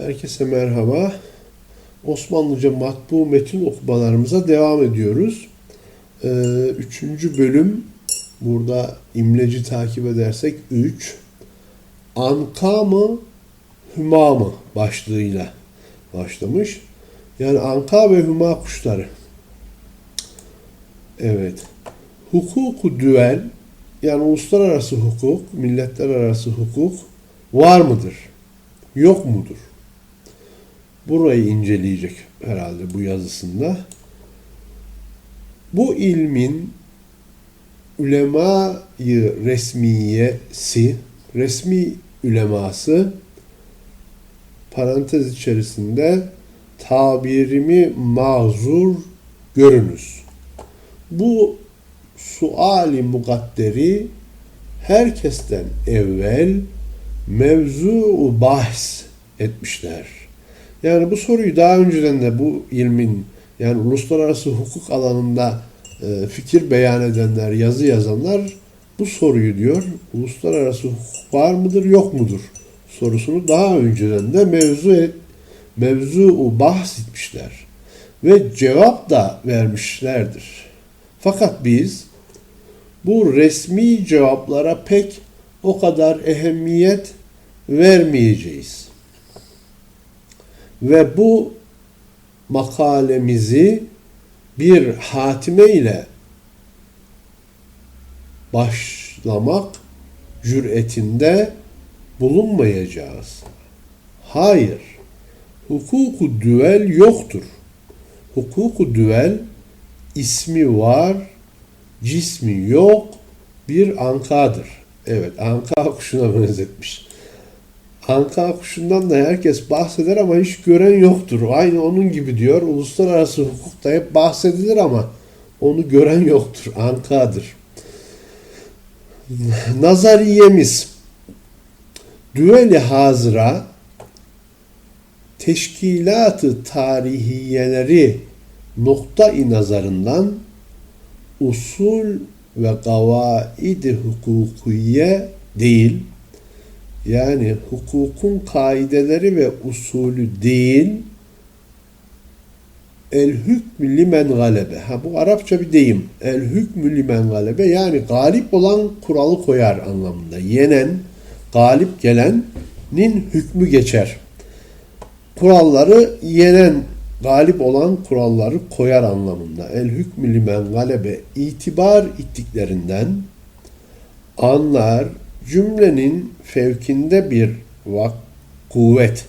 Herkese merhaba. Osmanlıca matbu metin okumalarımıza devam ediyoruz. Ee, üçüncü bölüm, burada imleci takip edersek 3. Anka mı, hüma mı başlığıyla başlamış. Yani anka ve hüma kuşları. Evet. Hukuku düel, yani uluslararası hukuk, milletler arası hukuk var mıdır? Yok mudur? Burayı inceleyecek herhalde bu yazısında. Bu ilmin ulemayı resmiyesi, resmi üleması parantez içerisinde tabirimi mazur görünüz. Bu suali mugadderi herkesten evvel mevzu bahs etmişler. Yani bu soruyu daha önceden de bu ilmin yani uluslararası hukuk alanında e, fikir beyan edenler, yazı yazanlar bu soruyu diyor. Uluslararası hukuk var mıdır, yok mudur? sorusunu daha önceden de mevzu et, mevzu bahs etmişler. Ve cevap da vermişlerdir. Fakat biz bu resmi cevaplara pek o kadar ehemmiyet vermeyeceğiz. Ve bu makalemizi bir hatime ile başlamak cüretinde bulunmayacağız. Hayır. Hukuku düel yoktur. Hukuku düel ismi var, cismi yok, bir ankadır. Evet, anka kuşuna benzetmiş. Anka kuşundan da herkes bahseder ama hiç gören yoktur. Aynı onun gibi diyor. Uluslararası hukukta hep bahsedilir ama onu gören yoktur. Ankadır. Nazariyemiz düeli hazıra teşkilatı tarihiyeleri nokta-i nazarından usul ve kavaid-i hukukiye değil, yani hukukun kaideleri ve usulü değil, el hükmü limen galebe. Ha bu Arapça bir deyim. El hükmü limen galebe yani galip olan kuralı koyar anlamında. Yenen, galip gelenin hükmü geçer. Kuralları yenen galip olan kuralları koyar anlamında. El hükmü limen galebe itibar ettiklerinden anlar cümlenin fevkinde bir vak kuvvet.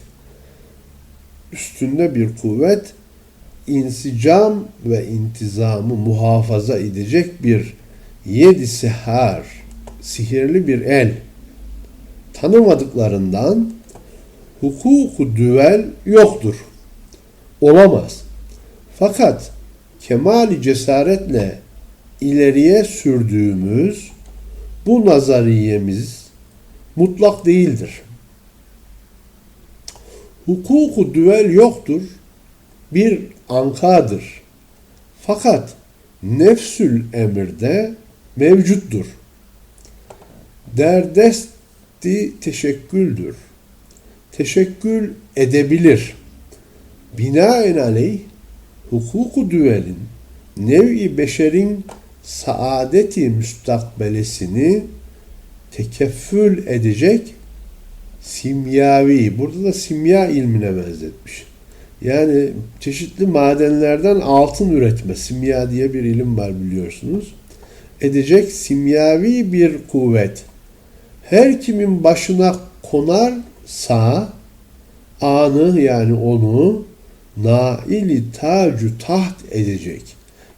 Üstünde bir kuvvet insicam ve intizamı muhafaza edecek bir yedi sihar sihirli bir el. Tanımadıklarından hukuku düvel yoktur. Olamaz. Fakat kemali cesaretle ileriye sürdüğümüz bu nazariyemiz mutlak değildir. Hukuku düvel yoktur, bir ankadır. Fakat nefsül emirde mevcuttur. Derdesti teşekküldür. Teşekkül edebilir.'' binaenaleyh hukuku düvelin nevi beşerin saadeti müstakbelesini tekeffül edecek simyavi, burada da simya ilmine benzetmiş. Yani çeşitli madenlerden altın üretme, simya diye bir ilim var biliyorsunuz. Edecek simyavi bir kuvvet. Her kimin başına konarsa anı yani onu naili tacu taht edecek.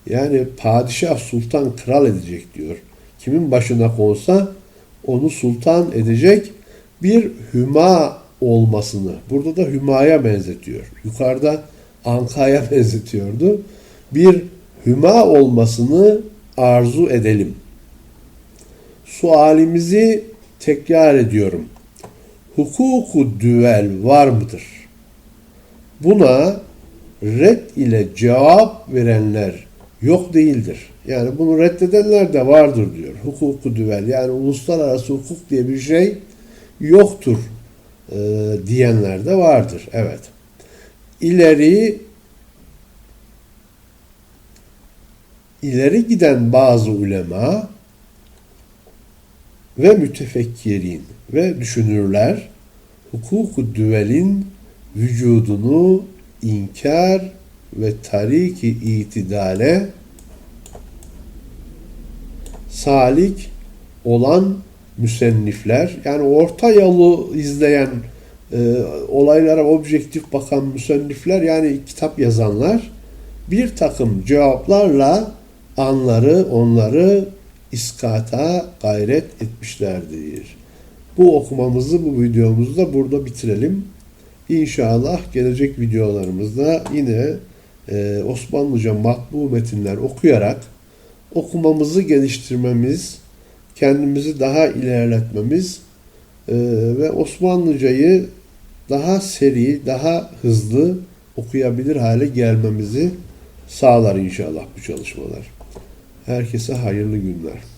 Yani padişah, sultan, kral edecek diyor. Kimin başına konsa onu sultan edecek bir hüma olmasını. Burada da hümaya benzetiyor. Yukarıda ankaya benzetiyordu. Bir hüma olmasını arzu edelim. Sualimizi tekrar ediyorum. Hukuku düvel var mıdır? Buna red ile cevap verenler yok değildir. Yani bunu reddedenler de vardır diyor. Hukuku düvel yani uluslararası hukuk diye bir şey yoktur e, diyenler de vardır. Evet. İleri ileri giden bazı ulema ve mütefekkirin ve düşünürler hukuku düvelin vücudunu inkar ve tariki itidale salik olan müsennifler yani orta yolu izleyen e, olaylara objektif bakan müsennifler yani kitap yazanlar bir takım cevaplarla anları onları iskata gayret etmişlerdir. Bu okumamızı bu videomuzda burada bitirelim. İnşallah gelecek videolarımızda yine e, Osmanlıca matbu metinler okuyarak okumamızı geliştirmemiz, kendimizi daha ilerletmemiz e, ve Osmanlıcayı daha seri, daha hızlı okuyabilir hale gelmemizi sağlar inşallah bu çalışmalar. Herkese hayırlı günler.